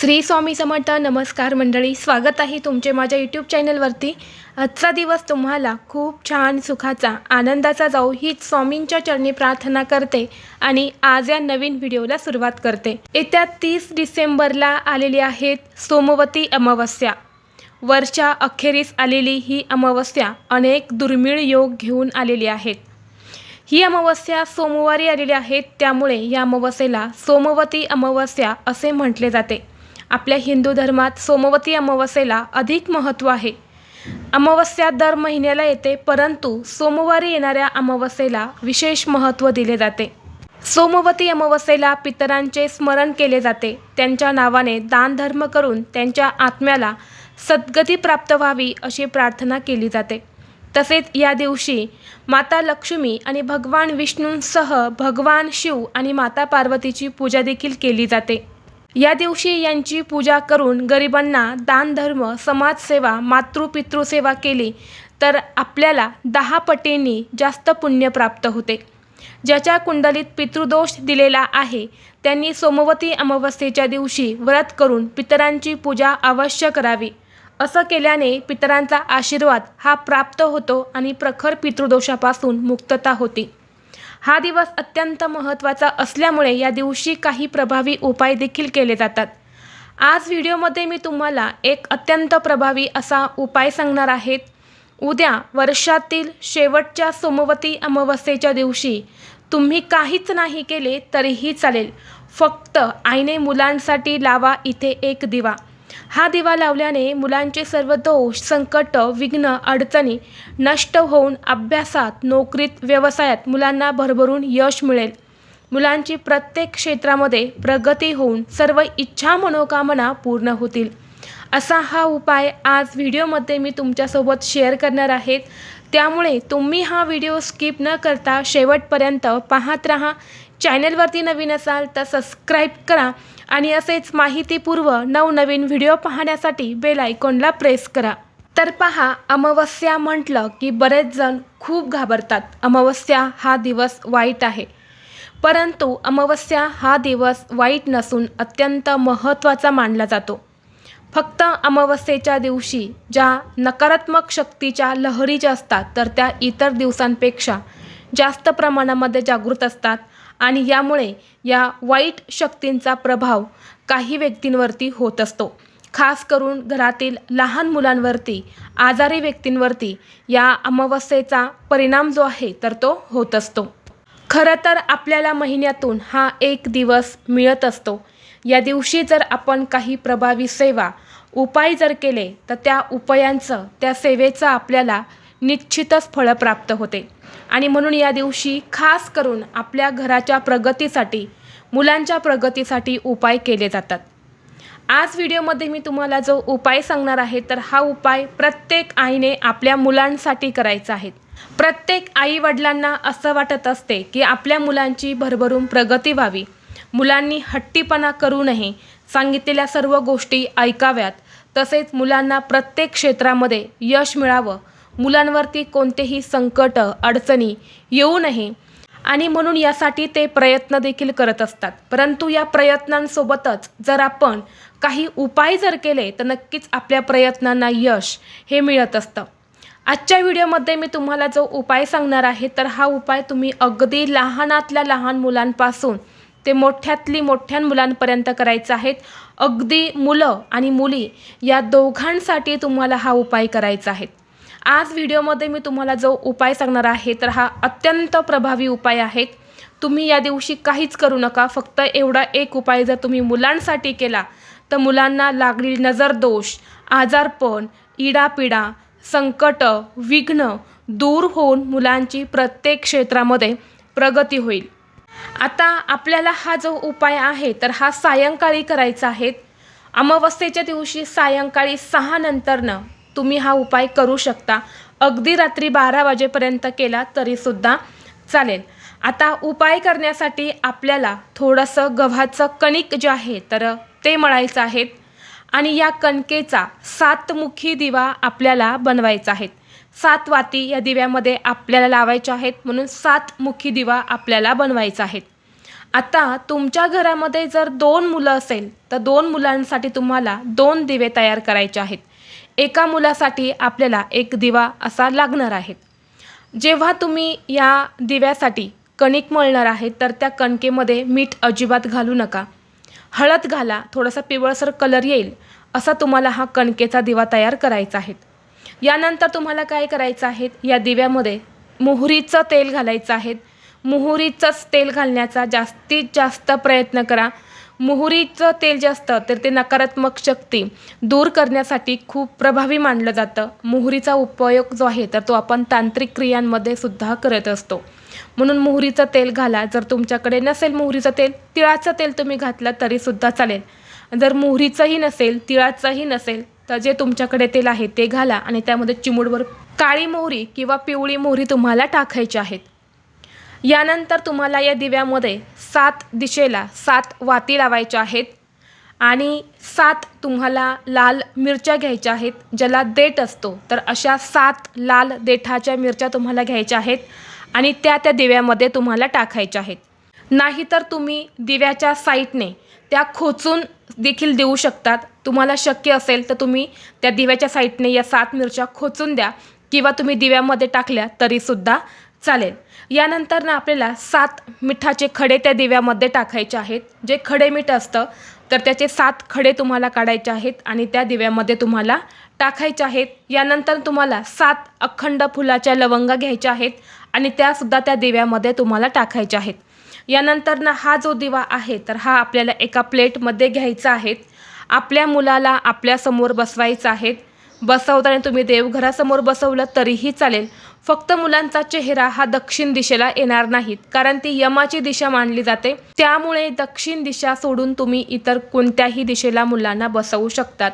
श्री स्वामी समर्थ नमस्कार मंडळी स्वागत आहे तुमचे माझ्या यूट्यूब चॅनलवरती आजचा दिवस तुम्हाला खूप छान सुखाचा आनंदाचा जाऊ हीच स्वामींच्या चरणी प्रार्थना करते आणि आज या नवीन व्हिडिओला सुरुवात करते. येत्या तीस डिसेंबरला आलेली आहेत सोमवती अमावस्या. वर्षा अखेरीस आलेली ही अमावस्या अनेक दुर्मिळ योग घेऊन आलेली आहेत. ही अमावस्या सोमवारी आलेली आहेत त्यामुळे या अमावस्येला सोमवती अमावस्या असे म्हटले जाते. आपल्या हिंदू धर्मात सोमवती अमावस्येला अधिक महत्त्व आहे. अमावस्या दर महिन्याला येते परंतु सोमवारी येणाऱ्या अमावस्येला विशेष महत्त्व दिले जाते. सोमवती अमावस्येला पितरांचे स्मरण केले जाते. त्यांच्या नावाने दानधर्म करून त्यांच्या आत्म्याला सद्गती प्राप्त व्हावी अशी प्रार्थना केली जाते. तसेच या दिवशी माता लक्ष्मी आणि भगवान विष्णूंसह भगवान शिव आणि माता पार्वतीची पूजा देखील केली जाते. या दिवशी यांची पूजा करून गरिबांना दानधर्म समाजसेवा मातृपितृसेवा केली तर आपल्याला दहा पटींनी जास्त पुण्य प्राप्त होते. ज्याच्या कुंडलीत पितृदोष दिलेला आहे त्यांनी सोमवती अमावस्येच्या दिवशी व्रत करून पितरांची पूजा अवश्य करावी. असं केल्याने पितरांचा आशीर्वाद हा प्राप्त होतो आणि प्रखर पितृदोषापासून मुक्तता होती. हा दिवस अत्यंत महत्त्वाचा असल्यामुळे या दिवशी काही प्रभावी उपाय देखील केले जातात. आज व्हिडिओमध्ये मी तुम्हाला एक अत्यंत प्रभावी असा उपाय सांगणार आहेत उद्या वर्षातील शेवटच्या सोमवती अमावस्येच्या दिवशी तुम्ही काहीच नाही केले तरीही चालेल. फक्त आईने मुलांसाठी लावा इथे एक दिवा. हा दिवा लावल्याने मुलांचे सर्व दोष संकट विघ्न अडचणी नष्ट होऊन अभ्यासात नोकरीत व्यवसायात मुलांना भरभरून यश मिळेल. मुलांची प्रत्येक क्षेत्रामध्ये प्रगती होऊन सर्व इच्छा मनोकामना पूर्ण होतील. असा हा उपाय आज व्हिडिओमध्ये मी तुमच्यासोबत शेअर करणार आहेत त्यामुळे तुम्ही हा व्हिडिओ स्किप न करता शेवटपर्यंत पाहत राहा. चॅनलवरती नवीन असाल तर सबस्क्राईब करा आणि असेच माहितीपूर्व नवनवीन व्हिडिओ पाहण्यासाठी बेल आयकॉनला प्रेस करा. तर पहा अमावस्या म्हटलं की बरेच जण खूप घाबरतात. अमावस्या हा दिवस वाईट आहे. परंतु अमावस्या हा दिवस वाईट नसून अत्यंत महत्त्वाचा मानला जातो. फक्त अमावस्येच्या दिवशी ज्या नकारात्मक शक्तीच्या लहरी ज्या असतात तर त्या इतर दिवसांपेक्षा जास्त प्रमाणामध्ये जागृत असतात आणि यामुळे या वाईट शक्तींचा प्रभाव काही व्यक्तींवरती होत असतो. खास करून घरातील लहान मुलांवरती आजारी व्यक्तींवरती या अमावस्येचा परिणाम जो आहे तर तो होत असतो. खरं तर आपल्याला महिन्यातून हा एक दिवस मिळत असतो. या दिवशी जर आपण काही प्रभावी सेवा उपाय जर केले तर त्या उपायांचं त्या सेवेचं आपल्याला निश्चितच फळं प्राप्त होते. आणि म्हणून या दिवशी खास करून आपल्या घराच्या प्रगतीसाठी मुलांच्या प्रगतीसाठी उपाय केले जातात. आज व्हिडिओमध्ये मी तुम्हाला जो उपाय सांगणार आहे तर हा उपाय प्रत्येक आईने आपल्या मुलांसाठी करायचा आहे. प्रत्येक आई वडिलांना असं वाटत असते की आपल्या मुलांची भरभरून प्रगती व्हावी. मुलांनी हट्टीपणा करू नये. सांगितलेल्या सर्व गोष्टी ऐकाव्यात. तसेच मुलांना प्रत्येक क्षेत्रामध्ये यश मिळावं. मुलांवरती कोणतेही संकट अडचणी येऊ नये. आणि म्हणून यासाठी ते प्रयत्न देखील करत असतात. परंतु या प्रयत्नांसोबतच जर आपण काही उपाय जर केले तर नक्कीच आपल्या प्रयत्नांना यश हे मिळत असतं. आजच्या व्हिडिओमध्ये मी तुम्हाला जो उपाय सांगणार आहे तर हा उपाय तुम्ही अगदी लहानातल्या लहान मुलांपासून ते मोठ्यातली मोठ्या मुलांपर्यंत करायचं आहेत. अगदी मुलं आणि मुली या दोघांसाठी तुम्हाला हा उपाय करायचा आहे. आज व्हिडिओमध्ये मी तुम्हाला जो उपाय सांगणार आहे तर हा अत्यंत प्रभावी उपाय आहे. तुम्ही या दिवशी काहीच करू नका फक्त एवढा एक उपाय जर तुम्ही मुलांसाठी केला तर मुलांना लागलेली नजर दोष आजारपण इडापिडा संकट विघ्न दूर होऊन मुलांची प्रत्येक क्षेत्रामध्ये प्रगती होईल. आता आपल्याला हा जो उपाय आहे तर हा सायंकाळी करायचा आहे. अमावस्येच्या दिवशी सायंकाळी सहा नंतरनं तुम्ही हा उपाय करू शकता. अगदी रात्री बारा वाजेपर्यंत केला तरीसुद्धा चालेल. आता उपाय करण्यासाठी आपल्याला थोडंसं गव्हाचं कणिक जे आहे तर ते मळायचं आहे. आणि या कणकेचा सातमुखी दिवा आपल्याला बनवायचा आहे. सात वाती या दिव्यामध्ये आपल्याला लावायच्या आहेत म्हणून सात मुखी दिवा आपल्याला बनवायचा आहे. आता तुमच्या घरामध्ये जर दोन मुलं असेल तर दोन मुलांसाठी तुम्हाला दोन दिवे तयार करायचे आहेत. एका मुलासाठी आपल्याला एक दिवा असा लागणार आहे. जेव्हा तुम्ही या दिव्यासाठी कणिक मळणार आहे तर त्या कणकेमध्ये मीठ अजिबात घालू नका. हळद घाला थोडासा पिवळसर कलर येईल असा तुम्हाला हा कणकेचा दिवा तयार करायचा आहे. यानंतर तुम्हाला काय करायचं आहे? या दिव्यामध्ये मोहरीचं तेल घालायचं आहे. मोहरीचंच तेल घालण्याचा जास्तीत जास्त प्रयत्न करा. मोहरीचं तेल जे असतं तर ते नकारात्मक शक्ती दूर करण्यासाठी खूप प्रभावी मानलं जातं. मोहरीचा उपयोग जो आहे तर तो आपण तांत्रिक क्रियांमध्ये सुद्धा करत असतो. म्हणून मोहरीचं तेल घाला. जर तुमच्याकडे नसेल मोहरीचं तेल तिळाचं तेल तुम्ही घातलं तरीसुद्धा चालेल. जर मोहरीचंही नसेल तिळाचंही नसेल तर जे तुमच्याकडे तेल आहे ते घाला आणि त्यामध्ये चिमूडभर काळी मोहरी किंवा पिवळी मोहरी तुम्हाला टाकायची आहेत. यानंतर तुम्हाला या दिव्यामध्ये सात दिशेला सात वाती लावायच्या आहेत आणि सात तुम्हाला लाल मिरच्या घ्यायच्या आहेत ज्याला देठ असतो. तर अशा सात लाल देठाच्या मिरच्या तुम्हाला घ्यायच्या आहेत आणि त्या त्या दिव्यामध्ये तुम्हाला टाकायच्या आहेत. नाहीतर तुम्ही दिव्याच्या साईटने त्या खोचून देखील देऊ शकतात. तुम्हाला शक्य असेल तर तुम्ही त्या दिव्याच्या साईटने या सात मिरच्या खोचून द्या किंवा तुम्ही दिव्यामध्ये टाकल्या तरीसुद्धा चालेल. यानंतर ना आपल्याला सात मिठाचे खडे त्या दिव्यामध्ये टाकायचे आहेत. जे खडे मीठ असतं तर त्याचे सात खडे तुम्हाला काढायचे आहेत आणि त्या दिव्यामध्ये तुम्हाला टाकायचे आहेत. यानंतर तुम्हाला सात अखंड फुलाच्या लवंगा घ्यायच्या आहेत आणि त्यासुद्धा त्या दिव्यामध्ये तुम्हाला टाकायच्या आहेत. यानंतर ना हा जो दिवा आहे तर हा आपल्याला एका प्लेटमध्ये घ्यायचा आहे. आपल्या मुलाला आपल्यासमोर बसवायचं आहे. बसवताना तुम्ही देवघरासमोर बसवलं तरीही चालेल. फक्त मुलांचा चेहरा हा दक्षिण दिशेला येणार नाहीत कारण ती यमाची दिशा मानली जाते. त्यामुळे दक्षिण दिशा सोडून तुम्ही इतर कोणत्याही दिशेला मुलांना बसवू शकतात.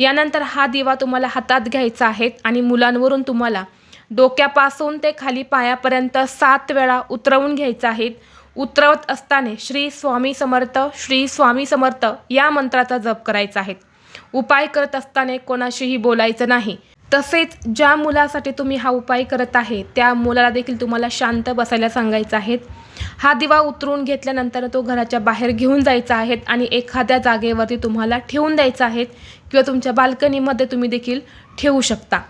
यानंतर हा दिवा तुम्हाला हातात घ्यायचा आहे आणि मुलांवरून तुम्हाला डोक्यापासून ते खाली पायापर्यंत सात वेळा उतरवून घ्यायचा आहे. उतरवत असताना श्री स्वामी समर्थ श्री स्वामी समर्थ या मंत्राचा जप करायचा आहे. उपाय करत असताना कोणाशीही बोलायचं नाही. तसेच ज्या मुलासाठी तुम्ही हा उपाय करत आहे त्या मुलाला देखील तुम्हाला शांत बसायला सांगायचं आहे. हा दिवा उतरून घेतल्यानंतर तो घराच्या बाहेर घेऊन जायचा आहे आणि एखाद्या जागेवरती तुम्हाला ठेवून द्यायचा आहे किंवा तुमच्या बाल्कनीमध्ये तुम्ही देखील ठेवू शकता.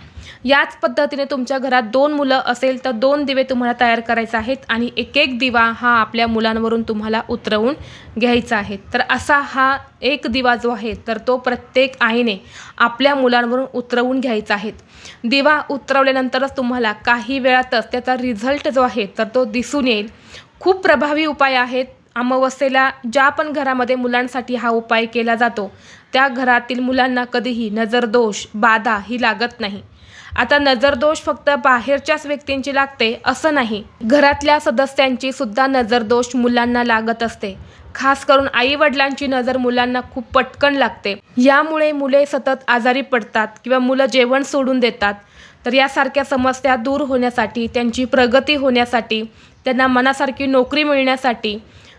याच पद्धतीने तुमच्या घरात दोन मुलं असेल तर दोन दिवे तुम्हाला तयार करायचे आहेत आणि एक एक दिवा हा आपल्या मुलांवरून तुम्हाला उतरवून घ्यायचा आहे. तर असा हा एक दिवा जो आहे तर तो प्रत्येक आईने आपल्या मुलांवरून उतरवून घ्यायचा आहे. दिवा उतरवल्यानंतरच तुम्हाला काही वेळातच त्याचा रिझल्ट जो आहे तर तो दिसून येईल. खूप प्रभावी उपाय आहेत. अमावस्येला ज्या पण घरामध्ये मुलांसाठी हा उपाय केला जातो त्या घरातील मुलांना कधीही नजरदोष बाधा ही लागत नाही. आता नजरदोष फक्त बाहेरच्याच व्यक्तींची लागते असं नाही. घरातल्या सदस्यांची सुद्धा नजरदोष मुलांना लागत असते. खास करून आई वडिलांची नजर मुलांना खूप पटकन लागते. यामुळे मुले सतत आजारी पडतात किंवा मुलं जेवण सोडून देतात. तर यासारख्या समस्या दूर होण्यासाठी त्यांची प्रगती होण्यासाठी त्यांना मनासारखी नोकरी मिळण्यासाठी